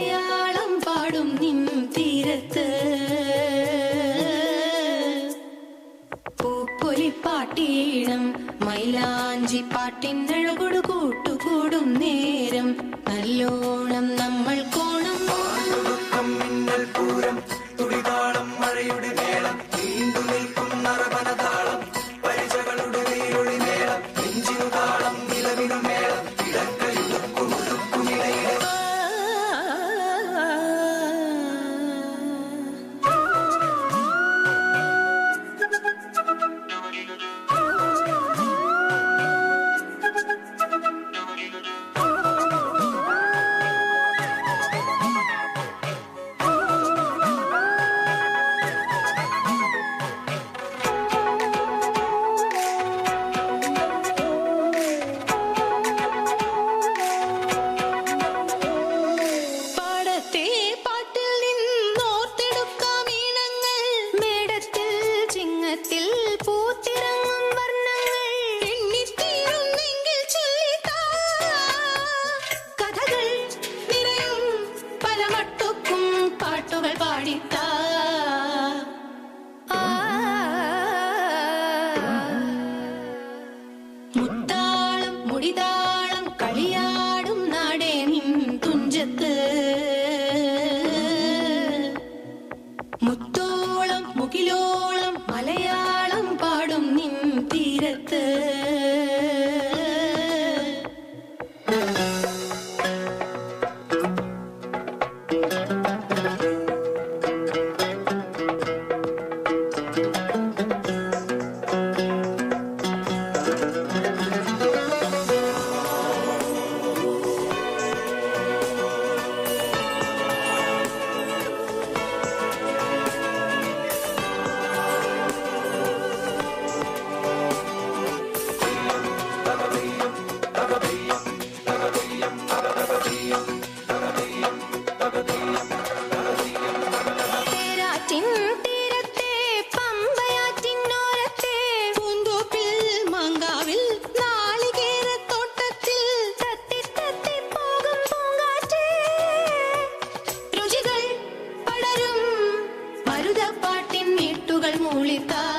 മലയാളം പാടും നിൻ തീരത്ത്. പൂപ്പൊലിപ്പാട്ടീണം മൈലാഞ്ചി പാട്ടിനഴകൊടു കൂട്ടുകൂടും നേരം. നല്ലോ Metropolitana.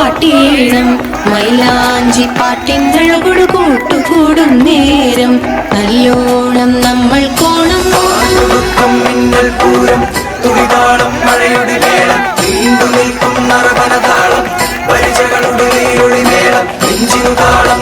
പാട്ടീണം മൈലാഞ്ചി പാട്ടിന്തഴകൊടു കൂട്ടുകൂടും നേരം. നല്ലോണം നമ്മൾ കോണം മിന്നൽ പൂരം തുണിതാളം മഴയുടെ വേളം നീണ്ടു നിൽക്കും നറവനതാളം പരിചകളുടെ ഒളിമേളം നെഞ്ചിനു താളം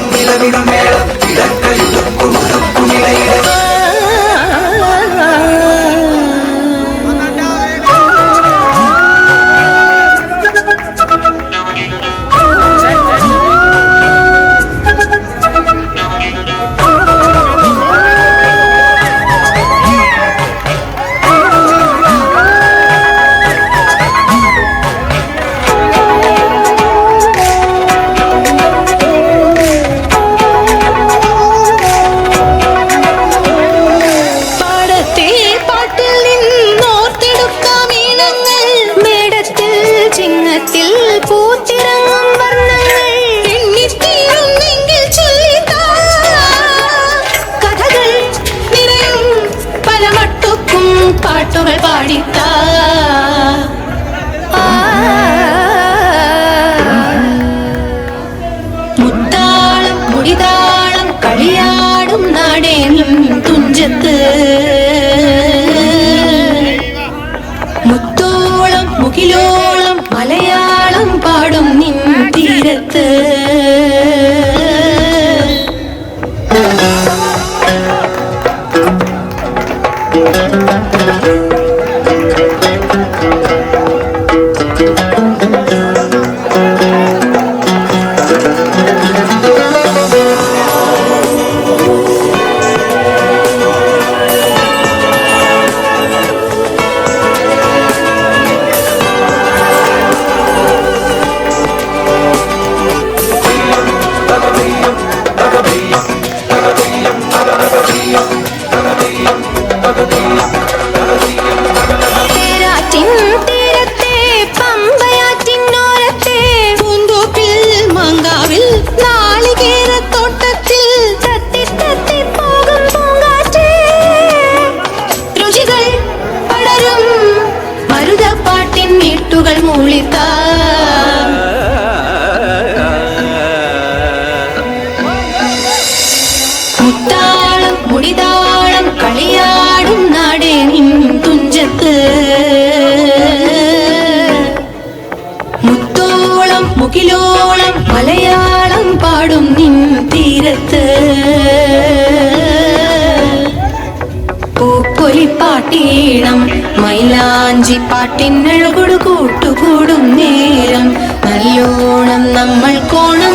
പൂപ്പൊലിപ്പാട്ടീണം മൈലാഞ്ചി പാട്ടിനഴകൊടു കൂട്ടുകൂടും നേരം. നല്ലോണം നമ്മൾ കോണം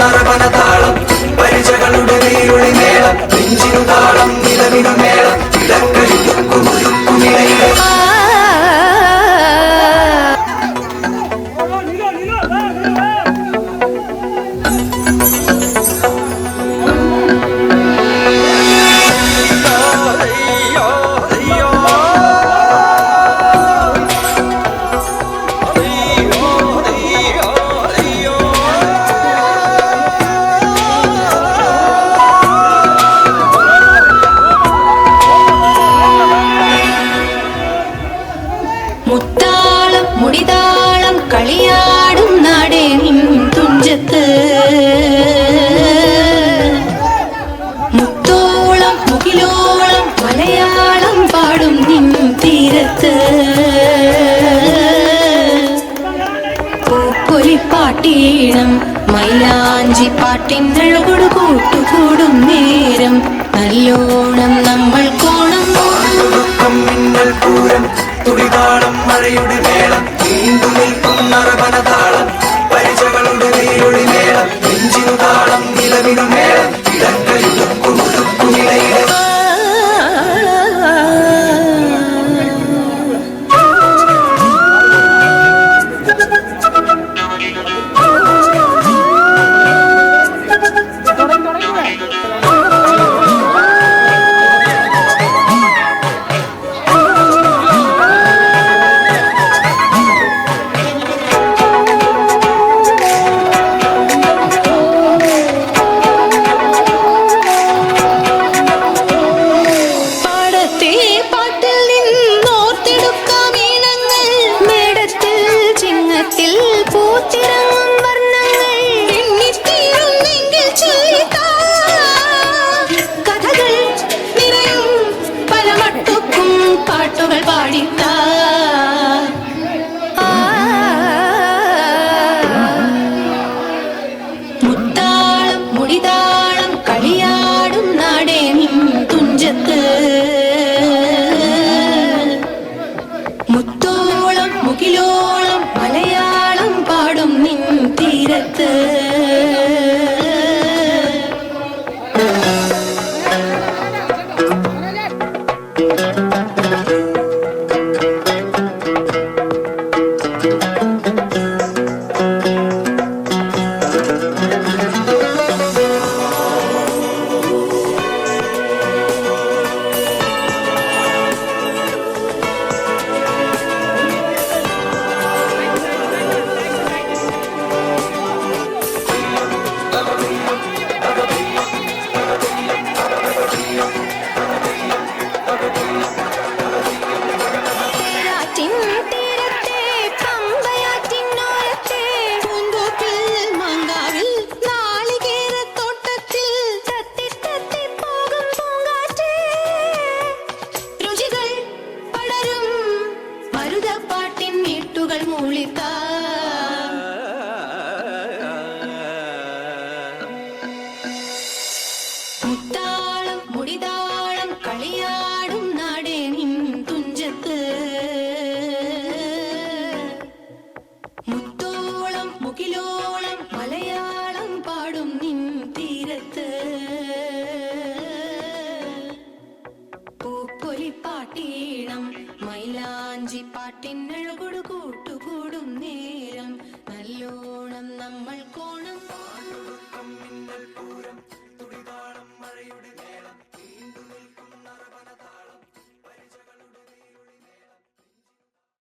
നറവനതാളം പരിചകളുടെ നീരുളി മേളം. നെഞ്ചിനു താളം നിലവിനു മേളം. ഇടക്കരുക്കുമുരുക്കുമിളയിലെ പാടും നിൻ തീരത്ത്. പൂപ്പൊലിപ്പാട്ടീണം മൈലാഞ്ചി പാട്ടിനഴകൊടു കൂട്ടുകൂടും നേരം. നല്ലോണം നമ്മൾ കോണം മിന്നൽ പൂരം തുടിതാളം മഴയുടെ വേളം നീണ്ടു നിൽക്കും നറവനതാളം tirar. கண் முழித்தார்